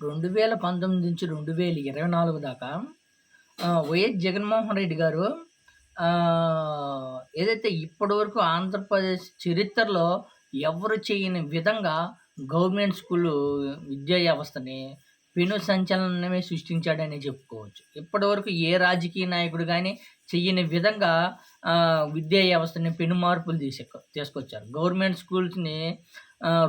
రెండు వేల పంతొమ్మిది నుంచి రెండు వేల ఇరవై నాలుగు దాకా వైఎస్ జగన్మోహన్ రెడ్డి గారు ఏదైతే ఇప్పటివరకు ఆంధ్రప్రదేశ్ చరిత్రలో ఎవరు చేయని విధంగా గవర్నమెంట్ స్కూల్ విద్యా వ్యవస్థని పెను సంచలనమే సృష్టించాడని చెప్పుకోవచ్చు. ఇప్పటివరకు ఏ రాజకీయ నాయకుడు కానీ చెయ్యని విధంగా విద్యా వ్యవస్థని పెను మార్పులు తీసుకొచ్చారు. గవర్నమెంట్ స్కూల్స్ని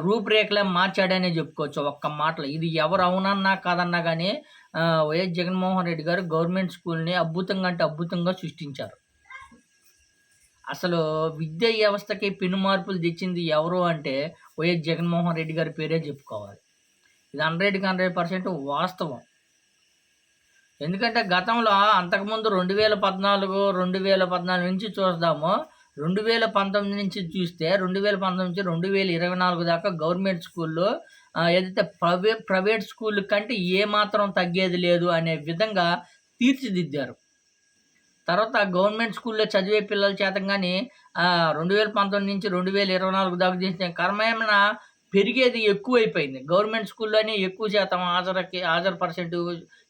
రూపురేఖలే మార్చాడనే చెప్పుకోవచ్చు ఒక్క మాటలో. ఇది ఎవరు అవునన్నా కాదన్నా కానీ వైఎస్ జగన్మోహన్ రెడ్డి గారు గవర్నమెంట్ స్కూల్ని అద్భుతంగా అంటే అద్భుతంగా సృష్టించారు. అసలు విద్యా వ్యవస్థకి పెను మార్పులు తెచ్చింది ఎవరు అంటే వైఎస్ జగన్మోహన్ రెడ్డి గారి పేరే చెప్పుకోవాలి. ఇది హండ్రెడ్కి హండ్రెడ్ పర్సెంట్ వాస్తవం. ఎందుకంటే గతంలో అంతకుముందు రెండు వేల పద్నాలుగు రెండు వేల పద్నాలుగు నుంచి చూద్దాము రెండు వేల పంతొమ్మిది నుంచి చూస్తే రెండు వేల పంతొమ్మిది నుంచి రెండు వేల ఇరవై నాలుగు దాకా గవర్నమెంట్ స్కూల్లో ఏదైతే ప్రైవేట్ ప్రైవేట్ స్కూల్ కంటే ఏమాత్రం తగ్గేది లేదు అనే విధంగా తీర్చిదిద్దారు. తర్వాత గవర్నమెంట్ స్కూల్లో చదివే పిల్లల చేత కానీ రెండు వేల పంతొమ్మిది నుంచి రెండు వేల ఇరవై నాలుగు దాకా చేసిన కర్మేమైనా పెరిగేది ఎక్కువైపోయింది. గవర్నమెంట్ స్కూల్లోనే ఎక్కువ శాతం హాజరుకి హాజరు పర్సెంట్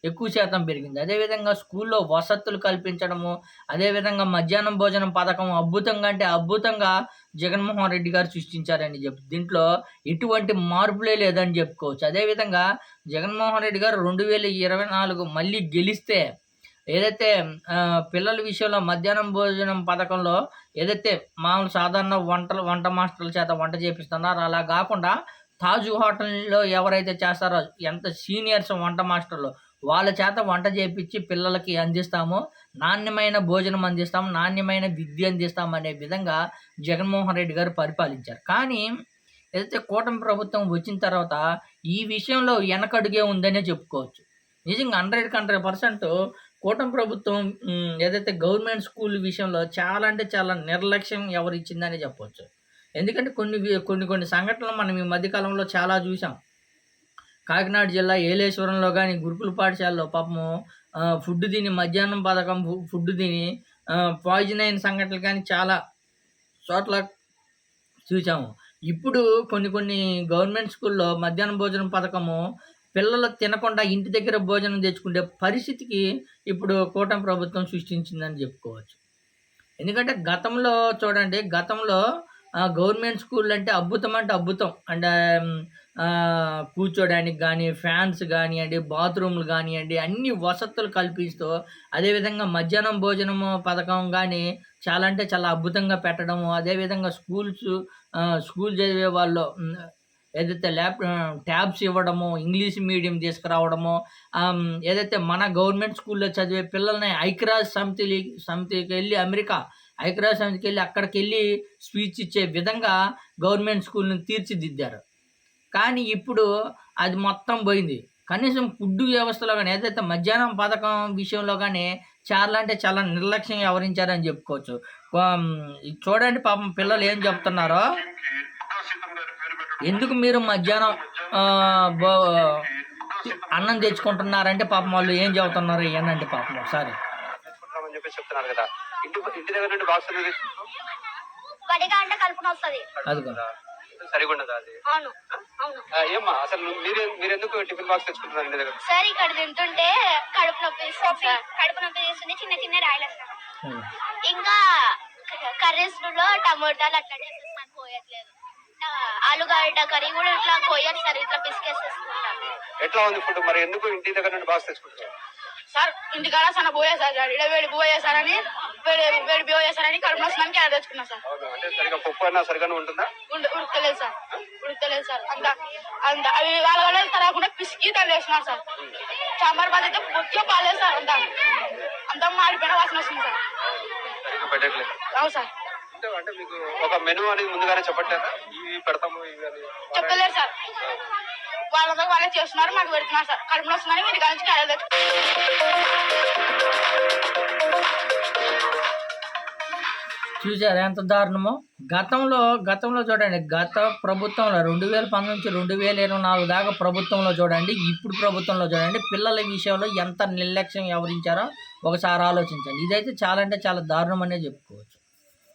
ఎక్కువ శాతం పెరిగింది. అదేవిధంగా స్కూల్లో వసతులు కల్పించడము అదేవిధంగా మధ్యాహ్నం భోజనం పథకం అద్భుతంగా అంటే అద్భుతంగా జగన్మోహన్ రెడ్డి గారు సృష్టించారని చెప్పి దీంట్లో ఎటువంటి మార్పులే లేదని చెప్పుకోవచ్చు. అదేవిధంగా జగన్మోహన్ రెడ్డి గారు రెండు వేల ఇరవై నాలుగు మళ్ళీ గెలిస్తే ఏదైతే పిల్లల విషయంలో మధ్యాహ్నం భోజనం పథకంలో ఏదైతే మామూలు సాధారణ వంటలు వంట మాస్టర్ల చేత వంట చేపిస్తున్నారో అలా కాకుండా తాజు హోటల్లో ఎవరైతే చేస్తారో ఎంత సీనియర్స్ వంట మాస్టర్లు వాళ్ళ చేత వంట చేపించి పిల్లలకి అందిస్తామో నాణ్యమైన భోజనం అందిస్తాము నాణ్యమైన విద్య అందిస్తాము అనే విధంగా జగన్మోహన్ రెడ్డి గారు పరిపాలించారు. కానీ ఏదైతే కూటమి ప్రభుత్వం వచ్చిన తర్వాత ఈ విషయంలో వెనకడుగే ఉందనే చెప్పుకోవచ్చు. నిజంగా హండ్రెడ్కి హండ్రెడ్ పర్సెంట్ కూటమి ప్రభుత్వం ఏదైతే గవర్నమెంట్ స్కూల్ విషయంలో చాలా అంటే చాలా నిర్లక్ష్యం ఎవరు ఇచ్చిందని చెప్పవచ్చు ఎందుకంటే కొన్ని వి- కొన్ని కొన్ని సంఘటనలు మనం ఈ మధ్యకాలంలో చాలా చూసాం కాకినాడ జిల్లా ఏలేశ్వరంలో కానీ గురుకుల పాఠశాలలో పాపము ఫుడ్ తిని మధ్యాహ్నం పథకం ఫుడ్ తిని పాయిజన్ అయిన సంఘటనలు కానీ చాలా చోట్ల చూసాము ఇప్పుడు కొన్ని కొన్ని గవర్నమెంట్ స్కూల్లో మధ్యాహ్నం భోజనం పథకము పిల్లలు తినకుండా ఇంటి దగ్గర భోజనం తెచ్చుకునే పరిస్థితికి ఇప్పుడు కూటమి ప్రభుత్వం సృష్టించిందని చెప్పుకోవచ్చు. ఎందుకంటే గతంలో చూడండి గతంలో గవర్నమెంట్ స్కూల్ అంటే అద్భుతం అంటే అద్భుతం. అంటే కూర్చోడానికి కానీ ఫ్యాన్స్ కానివ్వండి బాత్రూమ్లు కానివ్వండి అన్ని వసతులు కల్పిస్తూ అదేవిధంగా మధ్యాహ్నం భోజనము పథకం కానీ చాలా అంటే చాలా అద్భుతంగా పెట్టడము అదేవిధంగా స్కూల్స్ స్కూల్ చదివే వాళ్ళు ఏదైతే ల్యాప్ ట్యాబ్స్ ఇవ్వడము ఇంగ్లీష్ మీడియం తీసుకురావడము ఏదైతే మన గవర్నమెంట్ స్కూల్లో చదివే పిల్లల్ని ఐక్యరాజ్ సమితి సమితికి వెళ్ళి అమెరికా ఐక్యరాజ్ సమితికి వెళ్ళి అక్కడికి వెళ్ళి స్పీచ్ ఇచ్చే విధంగా గవర్నమెంట్ స్కూల్ని తీర్చిదిద్దారు. కానీ ఇప్పుడు అది మొత్తం పోయింది. కనీసం ఫుడ్ వ్యవస్థలో కానీ ఏదైతే మధ్యాహ్నం పథకం విషయంలో కానీ చాలా అంటే చాలా నిర్లక్ష్యం వ్యవహరించారని చెప్పుకోవచ్చు. చూడండి పాపం పిల్లలు ఏం చెప్తున్నారో. ఎందుకు మీరు మధ్యాహ్నం అన్నం తెచ్చుకుంటున్నారంటే పాపం వాళ్ళు ఏం చెబుతున్నారు ఏనంటే పాపం ఒకసారి చెప్తున్నారు కదా. ఇంటి ఇంటి దగ్గర నుండి బాక్స్ అంటే కలుపున వస్తుంది. అది? అవును అవును. ఏమ్మా అసలు మీరు మీరు ఎందుకు టిఫిన్ బాక్స్ తెచ్చుకుంటున్నారు ఇంటి దగ్గర? సార్ ఇక్కడ తింటుంటే కడుపు నొప్పి కడుపు నొప్పి చిన్న చిన్న రాయలు. ఇంకా కర్రీస్లో టమోటాలు అట్లా చేసేసి నాకు పోయట్లేదు. ఆలుగడ్డ కర్రీ కూడా ఇట్లా సార్ ఇట్లా ఎట్లా ఉంది ఫుడ్? మరి ఎందుకు ఇంటి దగ్గర నుండి బాక్స్ తెచ్చుకుంటున్నారు సార్ ఇంటికాడ సన్న పోయే సార్ ఇక్కడ వేడి పోయే సార్ అని వేడి వేడి పోయే సార్ అని కడుపు నొస్తున్నానికి ఆడ తెచ్చుకున్నా సార్. అవును? అంటే సరిగా పప్పు అన్నా సరిగానే ఉంటుందా? ఉండ ఉడకలేదు సార్. ఉడకలేదు సార్. అంత అంత. అవి వాళ్ళ వల్ల తరగకుండా పిసికి తను వేసినారు సార్. సాంబార్ బాధ అయితే మొత్తం బాగాలేదు సార్ అంతా. అంతా మాడిపోయిన వాసన వస్తుంది సార్. సరిగా పెట్టట్లేదు. అవును సార్. అంటే అంటే మీకు ఒక మెనూ అనేది ముందుగానే చెప్పట్లేదా? ఇవి పెడతాము ఇవి అని. చెప్పలేదు సార్. వాళ్ళతో వాళ్ళే చేస్తున్నారు మాకు పెడుతున్నారు సార్. కడుపు నొస్తుందని ఇంటికాడ నుంచి క్యారెట్ తెచ్చు చూసారా ఎంత దారుణమో? గతంలో గతంలో చూడండి గత ప్రభుత్వంలో రెండు వేల పంతొమ్మిది నుంచి రెండు వేల ఇరవై నాలుగు దాకా ప్రభుత్వంలో చూడండి ఇప్పుడు ప్రభుత్వంలో చూడండి పిల్లల విషయంలో ఎంత నిర్లక్ష్యం వ్యవహరించారో ఒకసారి ఆలోచించండి. ఇదైతే చాలా అంటే చాలా దారుణం అనే చెప్పుకోవచ్చు.